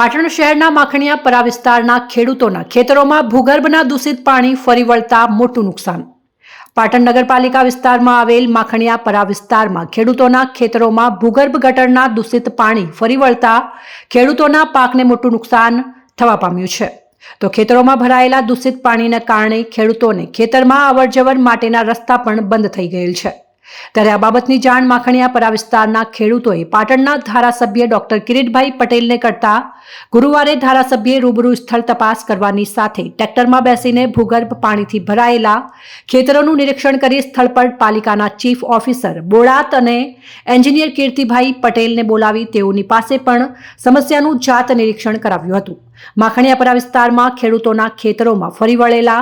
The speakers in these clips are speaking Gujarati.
પાટણ શહેરના માખણીયા પરા વિસ્તારના ખેડૂતોના ખેતરોમાં ભૂગર્ભના દૂષિત પાણી ફરી વળતા મોટું નુકસાન. પાટણ નગરપાલિકા વિસ્તારમાં આવેલ માખણીયા પરા વિસ્તારમાં ખેડૂતોના ખેતરોમાં ભૂગર્ભ ગટરના દૂષિત પાણી ફરી વળતા ખેડૂતોના પાકને મોટું નુકસાન થવા પામ્યું છે. તો ખેતરોમાં ભરાયેલા દૂષિત પાણીને કારણે ખેડૂતોને ખેતરમાં અવરજવર માટેના રસ્તા પણ બંધ થઈ ગયેલ છે. ત્યારે આ બાબતની જાણ માખણીયા પરા વિસ્તારના ખેડૂતોએ પાટણના ધારાસભ્ય ડોક્ટર કિરીટભાઈ પટેલને કરતા ગુરુવારે ધારાસભ્યે રૂબરૂ સ્થળ તપાસ કરવાની સાથે ટ્રેક્ટરમાં બેસીને ભૂગર્ભ પાણીથી ભરાયેલા ખેતરોનું નિરીક્ષણ કરી સ્થળ પર પાલિકાના ચીફ ઓફિસર બોળાત અને એન્જિનિયર કીર્તિભાઈ પટેલને બોલાવી તેઓની પાસે પણ સમસ્યાનું જાત નિરીક્ષણ કરાવ્યું હતું. માખણીયાપરા વિસ્તારમાં ખેડૂતોના ખેતરોમાં ફરી વળેલા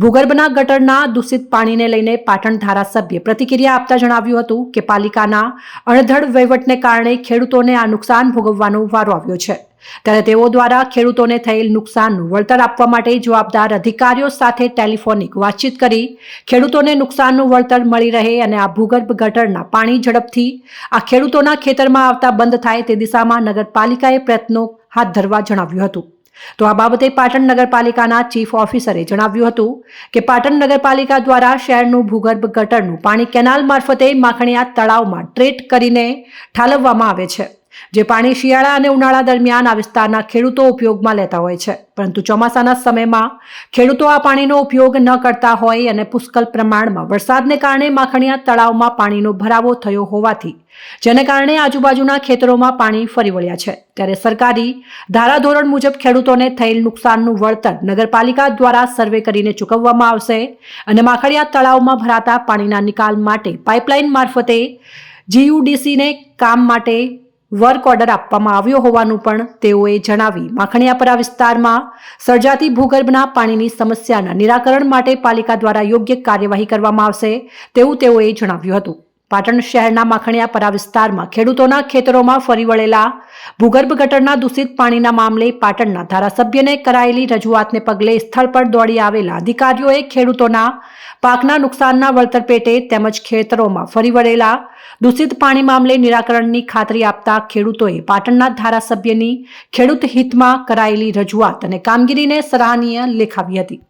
ભૂગર્ભના ગટરના દૂષિત પાણીને લઈને પાટણ ધારાસભ્ય પ્રતિક્રિયા આપતા જણાવ્યું હતું કે પાલિકાના અણધડ વહીવટને કારણે ખેડૂતોને આ નુકસાન ભોગવવાનો વારો આવ્યો છે. ત્યારે તેઓ દ્વારા ખેડૂતોને થયેલ નુકસાનનું વળતર આપવા માટે જવાબદાર અધિકારીઓ સાથે ટેલિફોનિક વાતચીત કરી ખેડૂતોને નુકસાનનું વળતર મળી રહે અને આ ભૂગર્ભ ગટરના પાણી ઝડપથી આ ખેડૂતોના ખેતરમાં આવતા બંધ થાય તે દિશામાં નગરપાલિકાએ પ્રયત્નો હાથ ધરવા જણાવ્યું હતું. તો આ બાબતે પાટણ નગરપાલિકાના ચીફ ઓફિસરે જણાવ્યું હતું કે પાટણ નગરપાલિકા દ્વારા શહેરનું ભૂગર્ભ ગટરનું પાણી કેનાલ મારફતે માખણીયા તળાવમાં ટ્રેટ કરીને ઠાલવવામાં આવે છે. જે પાણી શિયાળા અને ઉનાળા દરમિયાન આ વિસ્તારના ખેડૂતો ઉપયોગમાં લેતા હોય છે. પરંતુ ચોમાસાના સમયમાં ખેડૂતો આ પાણીનો ઉપયોગ ન કરતા હોય અને પુષ્કળ પ્રમાણમાં વરસાદને કારણે માખણીયા તળાવમાં પાણીનો ભરાવો થયો હોવાથી, જેને કારણે આજુબાજુના ખેતરોમાં પાણી ફરી વળ્યા છે. ત્યારે સરકારી ધારાધોરણ મુજબ ખેડૂતોને થયેલ નુકસાનનું વળતર નગરપાલિકા દ્વારા સર્વે કરીને ચૂકવવામાં આવશે અને માખણિયા તળાવમાં ભરાતા પાણીના નિકાલ માટે પાઇપલાઇન મારફતે જીયુડીસીને કામ માટે વર્ક ઓર્ડર આપવામાં આવ્યો હોવાનું પણ તેઓએ જણાવી. માખણીયાપરા વિસ્તારમાં સર્જાતી ભૂગર્ભના પાણીની સમસ્યાના નિરાકરણ માટે પાલિકા દ્વારા યોગ્ય કાર્યવાહી કરવામાં આવશે તેવું તેઓએ જણાવ્યું હતું. પાટણ શહેરના માખણીયાપરા વિસ્તારમાં ખેડૂતોના ખેતરોમાં ફરી વળેલા ભૂગર્ભ ગટરના દૂષિત પાણીના મામલે પાટણના ધારાસભ્યને કરાયેલી રજૂઆતને પગલે સ્થળ પર દોડી આવેલા અધિકારીઓએ ખેડૂતોના પાકના નુકસાનના વળતર પેટે તેમજ ખેતરોમાં ફરી વળેલા દૂષિત પાણી મામલે નિરાકરણની ખાતરી આપતા ખેડૂતોએ પાટણના ધારાસભ્યની ખેડૂત હિતમાં કરાયેલી રજૂઆત અને કામગીરીને સરાહનીય લેખાવી હતી.